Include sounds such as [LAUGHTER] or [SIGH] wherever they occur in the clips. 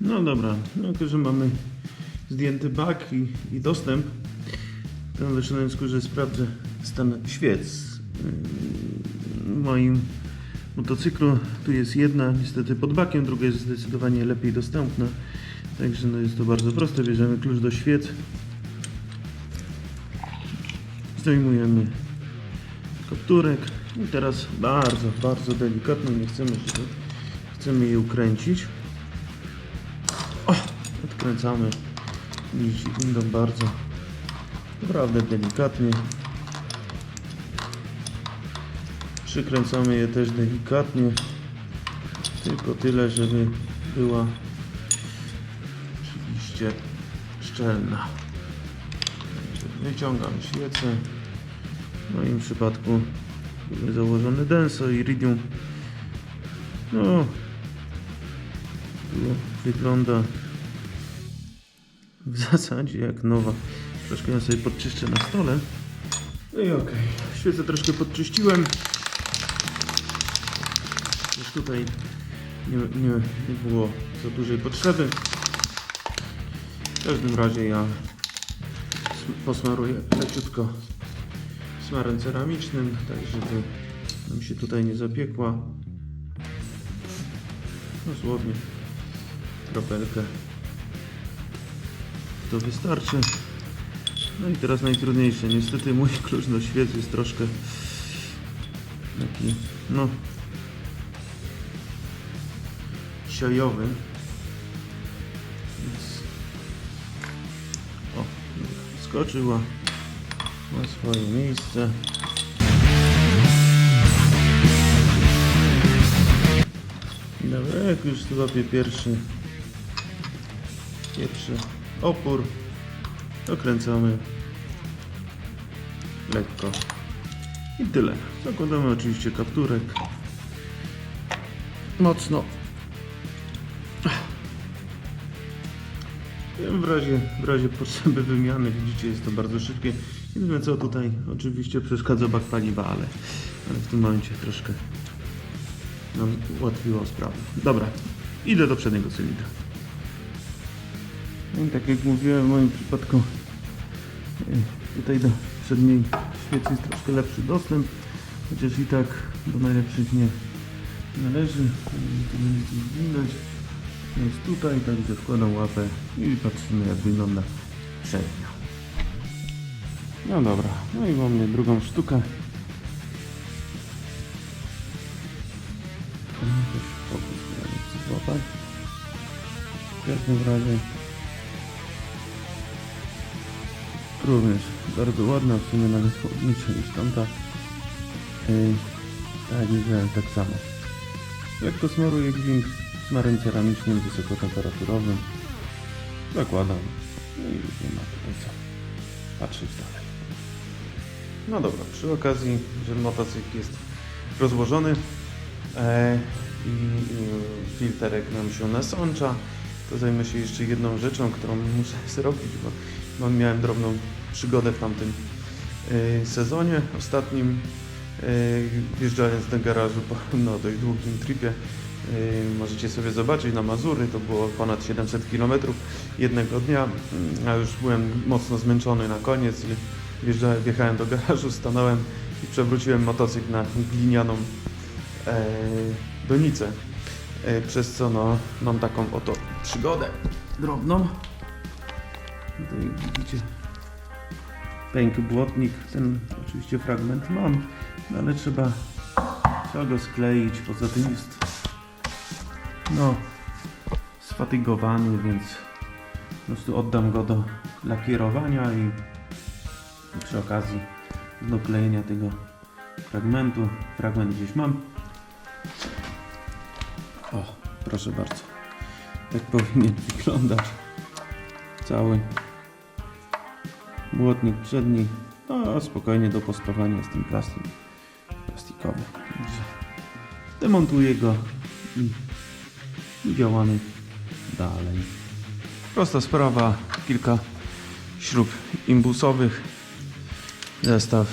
No dobra, no jako że mamy zdjęty bak i, i dostęp, to na skórze sprawdzę stan świec. Yy, W moim motocyklu tu jest jedna niestety pod bakiem, druga jest zdecydowanie lepiej dostępna. Także no jest to bardzo proste, bierzemy klucz do świec. Zdejmujemy kapturek i teraz bardzo, bardzo delikatnie, nie chcemy, chcemy je ukręcić. Nici windą bardzo, naprawdę delikatnie. Przykręcamy je też delikatnie, tylko tyle, żeby była oczywiście szczelna. Wyciągam świecę. W moim przypadku mamy założony denso iridium. No, tu wygląda w zasadzie jak nowa. Troszkę ją sobie podczyszczę na stole. No i okej, świecę troszkę podczyściłem. Już tutaj nie, nie, nie było za dużej potrzeby. W każdym razie ja sm- posmaruję leciutko smarem ceramicznym, tak żeby nam się tutaj nie zapiekła. Dosłownie kropelkę. To wystarczy. No i teraz najtrudniejsze. Niestety mój [LAUGHS] klucz do świec jest troszkę taki, no siojowy. O, skoczyła na swoje miejsce. Dobra, jak już złapię pierwszy pierwszy opór, dokręcamy lekko i tyle. Zakładamy oczywiście kapturek mocno w razie, w razie potrzeby wymiany, widzicie, jest to bardzo szybkie. Jedyne co tutaj oczywiście przeszkadza bak paliwa, ale, ale w tym momencie troszkę nam ułatwiło sprawę. Dobra, idę do przedniego cylindra. No i tak jak mówiłem w moim przypadku, e, tutaj do przedniej świecy jest troszkę lepszy dostęp, chociaż i tak do najlepszych nie należy. Tu będzie coś widać. Jest tutaj, także wkładam łapę i patrzymy jak wygląda przednia. No dobra, no i mamy drugą sztukę. Złapać. W każdym razie również bardzo ładna, w sumie nawet ładniejsza niż tamta. Yy, Także tak samo. Lekko smaruję gwint smarem ceramicznym wysokotemperaturowym. Zakładam. No i już nie ma tutaj co patrzeć dalej. No dobra, przy okazji, że motocykl jest rozłożony e, i e, filterek nam się nasącza, to zajmę się jeszcze jedną rzeczą, którą muszę [LAUGHS] zrobić, bo mam, miałem drobną przygodę w tamtym e, sezonie ostatnim. E, wjeżdżając do garażu po [LAUGHS] no, dość długim tripie, Yy, Możecie sobie zobaczyć na Mazury, to było ponad 700 km jednego dnia, Mm, a już byłem mocno zmęczony na koniec i wjeżdżałem, wjechałem do garażu, stanąłem i przewróciłem motocykl na glinianą e, donicę, e, przez co no, mam taką oto przygodę drobną. Tutaj widzicie pęk błotnik, ten oczywiście fragment mam, no ale trzeba, trzeba go skleić, poza tym jest no, sfatygowany, więc po prostu oddam go do lakierowania i przy okazji doklejenia tego fragmentu. Fragment gdzieś mam. O, proszę bardzo. Jak powinien wyglądać cały błotnik przedni. No, spokojnie do pospawania jest tym plastik plastikowy. Także demontuję go i działamy dalej. Prosta sprawa, kilka śrub imbusowych. Zestaw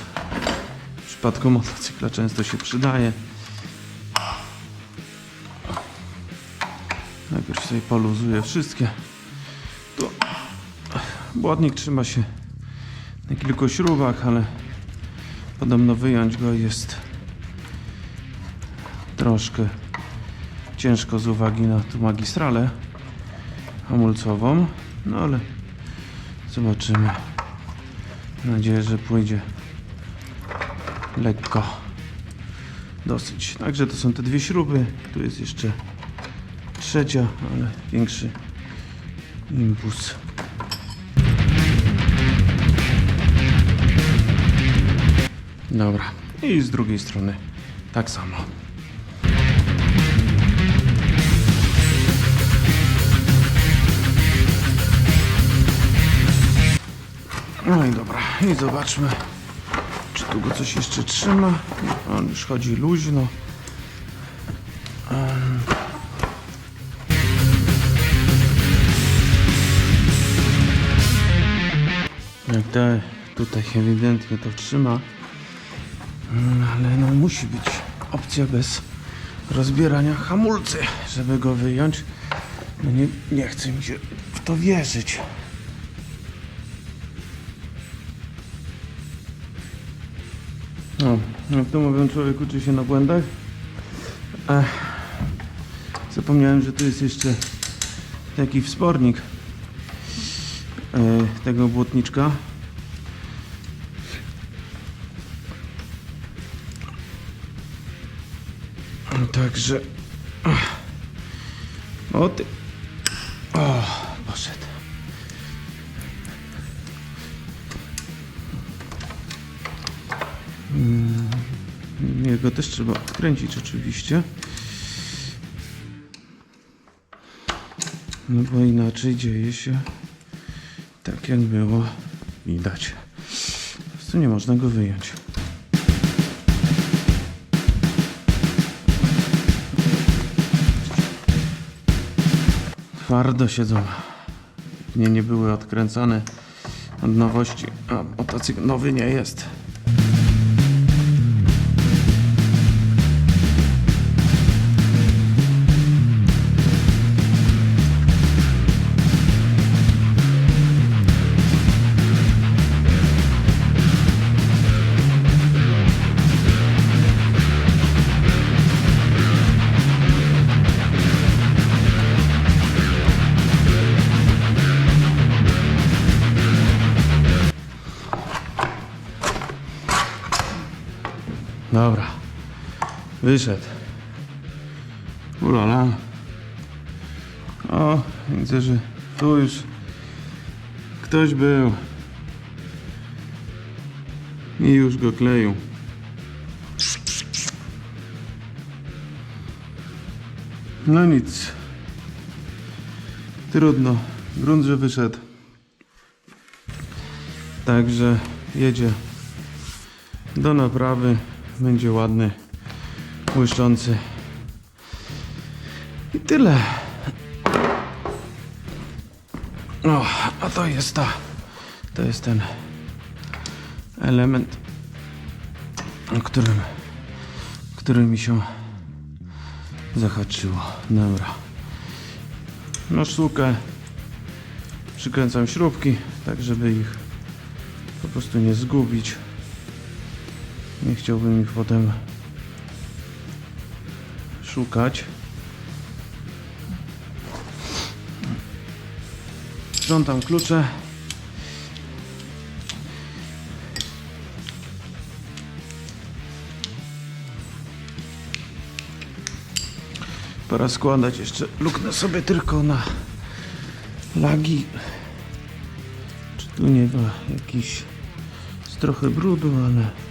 w przypadku motocykla często się przydaje. Najpierw sobie poluzuję wszystkie. Tu błotnik trzyma się na kilku śrubach, ale podobno wyjąć go jest troszkę ciężko z uwagi na tu magistralę hamulcową. No ale zobaczymy. Mam nadzieję, że pójdzie lekko. Dosyć. Także to są te dwie śruby. Tu jest jeszcze trzecia, ale większy impuls. Dobra. I z drugiej strony tak samo. No i dobra. I zobaczmy, czy tu go coś jeszcze trzyma. On już chodzi luźno. Jak tutaj ewidentnie to trzyma, Ale no musi być opcja bez rozbierania hamulcy, żeby go wyjąć. No nie, nie mi się w to wierzyć. No, jak to mówią, człowiek uczy się na błędach. Ech, zapomniałem, że tu jest jeszcze taki wspornik e, tego błotniczka. Także. O ty. O, poszedł. Mm, Jego też trzeba odkręcić oczywiście. No bo inaczej dzieje się tak jak było widać. Po prostu nie można go wyjąć. Twardo siedzą. Nie, nie były odkręcane od nowości, a motocykl nowy nie jest. Dobra. Wyszedł. Ulala. O, widzę, że tu już ktoś był. I już go kleją. No nic. Trudno. Grunt, że wyszedł. Także jedzie do naprawy. Będzie ładny, błyszczący. I tyle. O, a to jest ta. To jest ten element, którym, który mi się zahaczyło. Dobra. Na sztukę przykręcam śrubki, tak żeby ich po prostu nie zgubić. Nie chciałbym ich potem szukać. Sprzątam klucze. Pora składać jeszcze. Luknę sobie tylko na lagi. Czy tu nie ma jakiś z trochę brudu, ale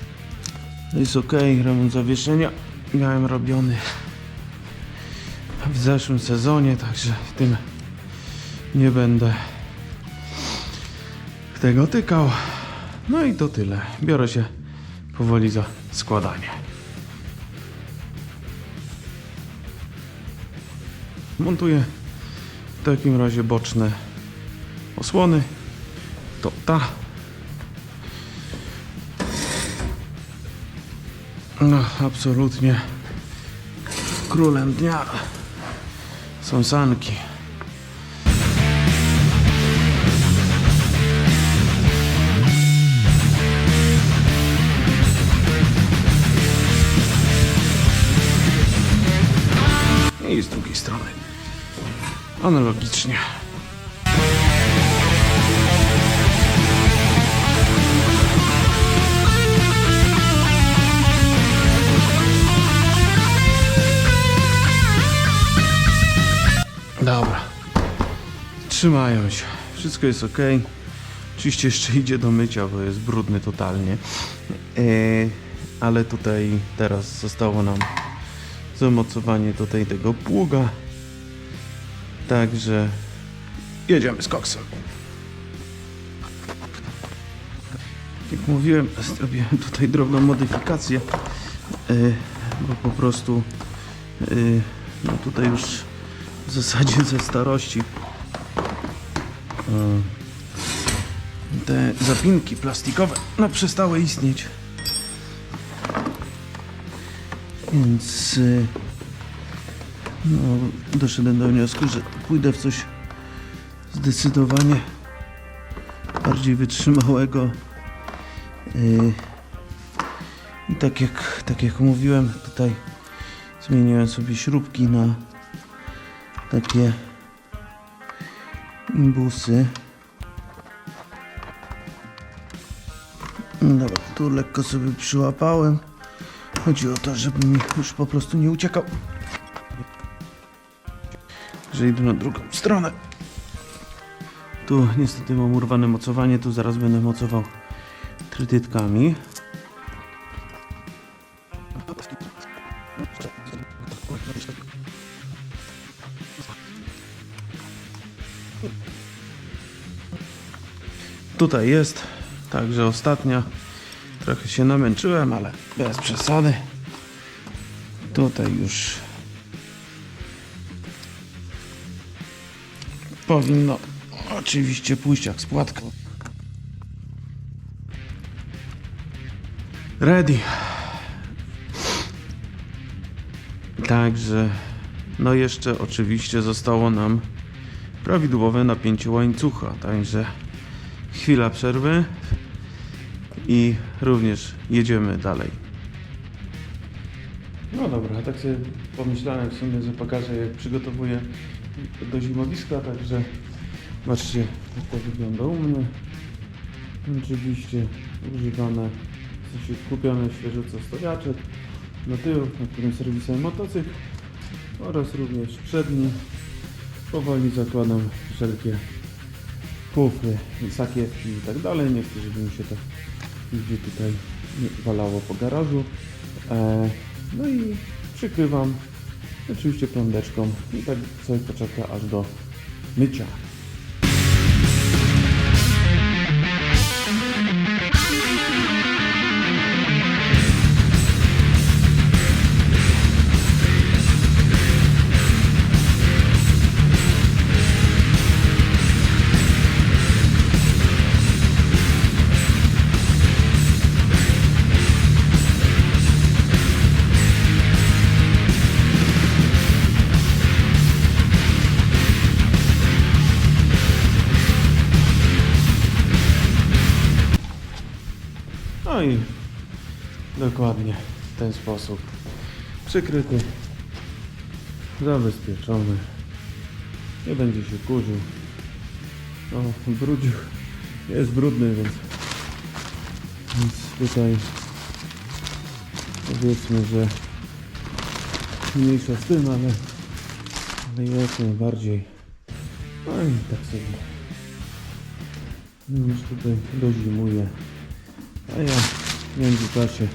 jest ok. Remont zawieszenia miałem robiony w zeszłym sezonie, także w tym nie będę tego tykał. No i to tyle. Biorę się powoli za składanie. Montuję w takim razie boczne osłony. To ta. No, absolutnie królem dnia Są sanki. I z drugiej strony. Analogicznie. Trzymają się. Wszystko jest ok. Oczywiście jeszcze idzie do mycia, bo jest brudny totalnie. E, ale tutaj teraz zostało nam zamocowanie tutaj tego pługa. Także jedziemy z koksem. Jak mówiłem, zrobiłem tutaj drobną modyfikację, e, bo po prostu e, no tutaj już w zasadzie ze starości te zapinki plastikowe no przestały istnieć. Więc y, no, doszedłem do wniosku, że pójdę w coś zdecydowanie bardziej wytrzymałego. Y, I tak jak, tak jak mówiłem, tutaj zmieniłem sobie śrubki na takie imbusy. Dobra, tu lekko sobie przyłapałem. Chodzi o to, żeby mi już po prostu nie uciekał. Że idę na drugą stronę. Tu niestety mam urwane mocowanie, tu zaraz będę mocował trytytkami. Tutaj jest, także ostatnia. Trochę się namęczyłem, ale bez przesady. Tutaj już powinno oczywiście pójść jak spłatka. Ready. Także, no jeszcze oczywiście zostało nam prawidłowe napięcie łańcucha, także chwila przerwy i również jedziemy dalej. No dobra, tak sobie pomyślałem w sumie, że pokażę jak przygotowuję do zimowiska, także zobaczcie jak to wygląda u mnie. Oczywiście używane, w sensie kupione świeżo stojaczek na tył, na którym serwisem motocykl oraz również przedni. Powoli zakładam wszelkie pufy, sakiewki i tak dalej. Nie chcę, żeby mi się to gdzie tutaj walało po garażu. E, no i przykrywam oczywiście prądeczką i tak sobie poczeka aż do mycia. I dokładnie w ten sposób przykryty, zabezpieczony, nie będzie się kurzył. No, brudził, jest brudny, więc, więc tutaj powiedzmy, że mniejsza z tym, ale, ale jak najbardziej. No i tak sobie już tutaj dozimuję. A ja w międzyczasie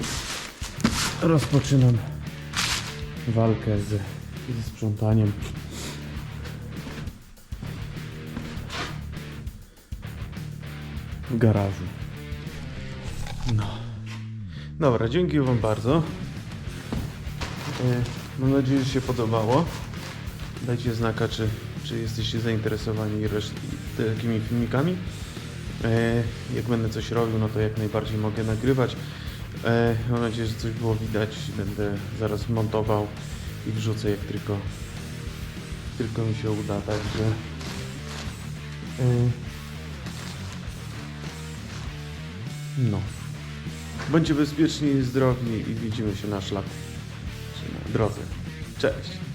rozpoczynam walkę z, ze sprzątaniem. Garażu. No. Dobra, dzięki Wam bardzo. E, Mam nadzieję, że się podobało. Dajcie znaka, czy, czy jesteście zainteresowani takimi filmikami. E, jak będę coś robił, no to jak najbardziej mogę nagrywać. E, mam nadzieję, że coś było widać. Będę zaraz montował i wrzucę jak tylko, tylko mi się uda, także e, no. Bądźcie bezpieczni i zdrowi i widzimy się na szlaku. Drodzy. Cześć!